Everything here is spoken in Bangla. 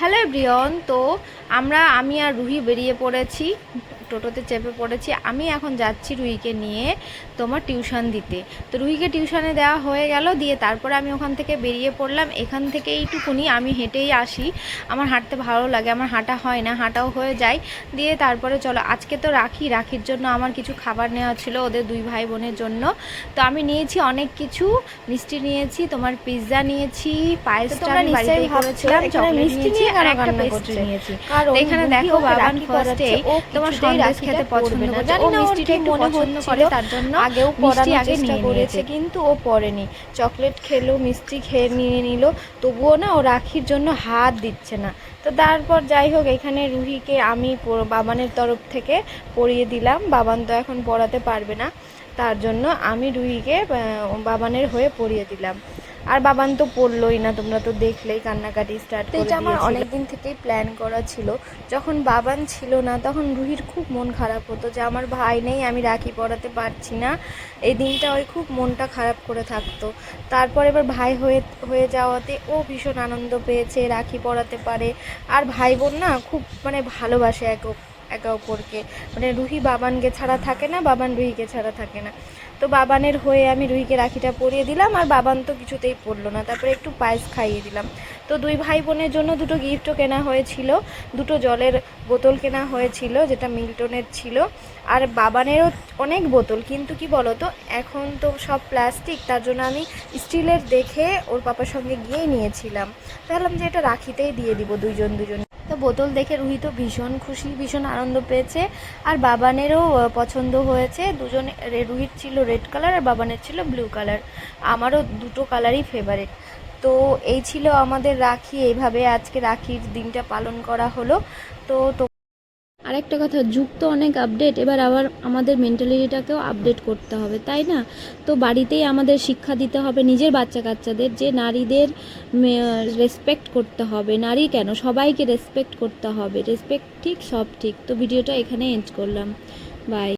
হ্যালো ব্রিয়ন তো আমরা আমি আর রুহি বেরিয়ে পড়েছি টোটোতে চেপে পড়েছি। আমি এখন যাচ্ছি রুহিকে নিয়ে তোমার টিউশন দিতে। তো রুহিকে টিউশনে দেওয়া হয়ে গেল দিয়ে তারপরে আমি ওখান থেকে বেরিয়ে পড়লাম। এখান থেকে এইটুকুনি আমি হেঁটেই আসি। আমার হাঁটতে ভালো লাগে আমার হাঁটা হয় না হাঁটাও হয়ে যায়। দিয়ে তারপরে চলো আজকে তো রাখি রাখির জন্য আমার কিছু খাবার নেওয়া ছিল ওদের দুই ভাই বোনের জন্য। তো আমি নিয়েছি অনেক কিছু মিষ্টি নিয়েছি তোমার পিৎজা নিয়েছি পায়েসটা আমি বাড়িতেই করেছিলাম চকলেট নিয়েছি আর একটা পেস্ট্রি নিয়েছি এখানে দেখো বাবান রাখি ফার্স্টে পরাচ্ছে, ও তোমার সন্দেশ খেতে পছন্দ না। জানি না মিষ্টিটা মনে হচ্ছিল, তার জন্য আগেও মিষ্টি আগে চেষ্টা করেছে কিন্তু ও পড়েনি চকলেট খেলো মিষ্টি খেয়ে নিয়ে নিল তবুও না ও রাখির জন্য হাত দিচ্ছে না। তো তারপর যাই হোক এখানে রুহিকে আমি বাবানের তরফ থেকে পরিয়ে দিলাম। বাবান তো এখন পড়াতে পারবে না। তার জন্য আমি রুহিকে বাবানের হয়ে পরিয়ে দিলাম। আর বাবান তো পড়লোই না তোমরা তো দেখলেই কান্নাকাটি স্টার্ট এটা আমার। অনেক দিন থেকেই প্ল্যান করা ছিল যখন বাবান ছিল না তখন রুহির খুব মন খারাপ হতো যে আমার ভাই নেই আমি রাখি পড়াতে পারছি না। এই দিনটা ওই খুব মনটা খারাপ করে থাকতো। তারপর এবার ভাই হয়ে হয়ে যাওয়াতে ও ভীষণ আনন্দ পেয়েছে রাখি পড়াতে পারে। আর ভাই বোন না খুব মানে ভালোবাসে এক একে অপরকে। মানে রুহি বাবানকে ছাড়া থাকে না, বাবান রুহিকে ছাড়া থাকে না। তো বাবানের হয়ে আমি রুহিকে রাখিটা পরিয়ে দিলাম, আর বাবান তো কিছুতেই পড়ল না। তারপরে একটু পায়েস খাইয়ে দিলাম। তো দুই ভাই বোনের জন্য দুটো গিফটও কেনা হয়েছিল, দুটো জলের বোতল কেনা হয়েছিল, যেটা মিল্টনের ছিল। আর বাবানেরও অনেক বোতল, কিন্তু কি বলো তো এখন তো সব প্লাস্টিক তার জন্য আমি স্টিলের দেখে ওর পাপার সঙ্গে গিয়েই নিয়েছিলাম। ভাবলাম যে এটা রাখিতেই দিয়ে দিব দুইজন দুজন তো বোতল দেখে রুহি তো ভীষণ খুশি, ভীষণ আনন্দ পেয়েছে। আর বাবানেরও পছন্দ হয়েছে। দুজন রুহির ছিল রেড কালার আর বাবানের ছিল ব্লু কালার আমারও দুটো কালারই ফেভারিট তো এই ছিল আমাদের রাখি। এইভাবে আজকে রাখির দিনটা পালন করা হলো। তো আরেকটা কথা, যুগ তো অনেক আপডেট এবার আবার আমাদের মেন্টালিটিটাকেও আপডেট করতে হবে, তাই না? তো বাড়িতেই আমাদের শিক্ষা দিতে হবে নিজের বাচ্চা কাচ্চাদের যে নারীদের রেসপেক্ট করতে হবে। নারী কেন? সবাইকে রেসপেক্ট করতে হবে। রেসপেক্ট ঠিক, সব ঠিক। তো ভিডিওটা এখানে এন্ড করলাম। বাই